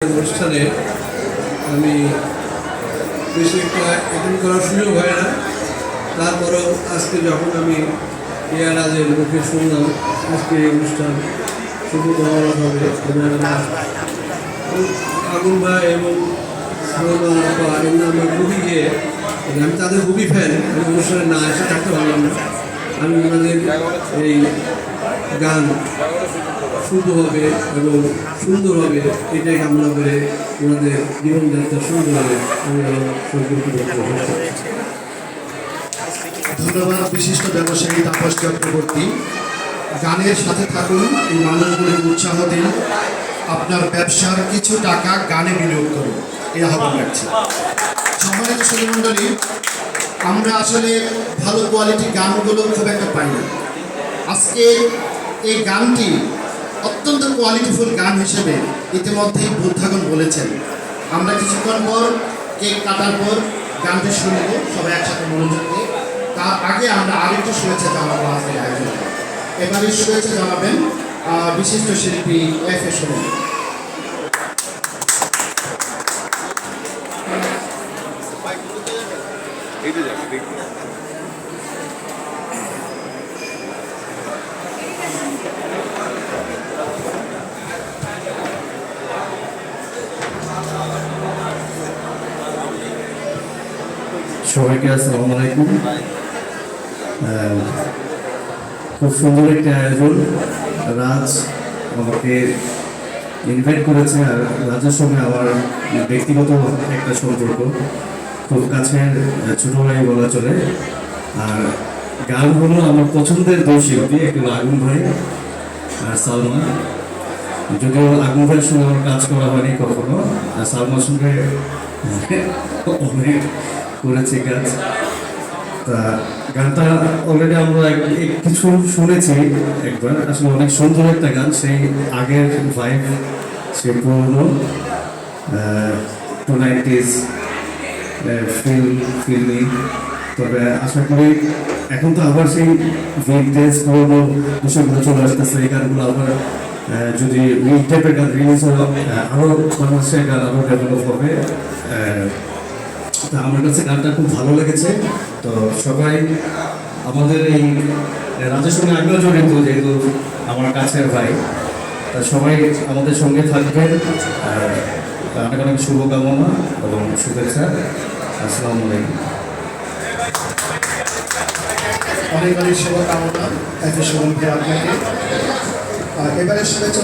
অনুষ্ঠানে আমি বেশি একটা করার সুযোগ হয় না। তারপরেও আজকে যখন আমি এয়ার রাজের মুখে শুনলাম আজকে এই অনুষ্ঠান শুধু মহরত হবে আগুন ভাই এবং আমরা খুবই গিয়ে, আমি তাদের খুবই ফ্যান আমি অনুষ্ঠানে না এসে থাকতে পারলাম না। আমি ওনাদের এই গান শুদ্ধ হবে এবং সুন্দর হবে, এটাই কামনা করে ওনাদের জীবনযাত্রা সুন্দর হবে। আমি ধন্যবাদ বিশিষ্ট ব্যবসায়ী তাপস চক্রবর্তী। গানের সাথে থাকুন, এই মানুষগুলিকে উৎসাহ দিন। আপনার ব্যবসার কিছু টাকা গানে বিনিয়োগ করুন। এই আহ্বান রাখছি। সম্মানিত সুধীমণ্ডলী আমরা আসলে ভালো কোয়ালিটি গানগুলো খুব একটা পাই না। আজকে এই গানটি অত্যন্ত কোয়ালিটিফুল গান হিসেবে ইতিমধ্যেই বুদ্ধাগণ বলেছেন। আমরা কিছুক্ষণ পর কেক কাটার পর গানটি শুনব, সবাই একসাথে মনোযোগ দিয়ে। তার আগে আমরা আরেকটু শুভেচ্ছা জানাব আজকের আয়োজনে। এবারে শুভেচ্ছা জানাবেন বিশিষ্ট শিল্পী এফ এ যাবে সবাইকে আসসালামু আলাইকুম। খুব সুন্দর একটা আয়োজন। রাজ আমাকে ইনভাইট করেছে আর রাজের সঙ্গে আমার ব্যক্তিগত একটা সম্পর্ক। খুব কাছের ছোট ভাই বলা চলে। আর গান হলো আমার পছন্দের দুই শিল্পী একটু আগুন ভাই আর সালমান যদিও আগুন ভাইয়ের সঙ্গে আমার কাজ করা হয়নি কখনো, আর সালমার সঙ্গে অনেক করেছি কাজ। তা গানটা অলরেডি আমরা কিছু শুনেছি একবার, আসলে অনেক সুন্দর একটা গান, সেই আগের ভাইব সে পুরনো টু নাইনটিস ফিল ফিল্মি তবে আশা করি এখন তো আবার সেই ভিনটেজ পুরোনো বিষয়গুলো চলে আসতেছে। এই গানগুলো আবার যদি এই টাইপের গান রিলিজ হয় আরও বাংলাদেশের গান আরও ডেভেলপ হবে। তা আমার কাছে গানটা খুব ভালো লেগেছে। তো সবাই আমাদের এই রাজের সঙ্গে আমিও জড়িত যেহেতু আমার কাছের ভাই। সবাই আমাদের সঙ্গে থাকবেন। অনেক অনেক শুভকামনা এবং শুভেচ্ছা। আসসালামু আলাইকুম। অনেক অনেক শুভকামনা। এত আপনাকে। এবারে শুভেচ্ছা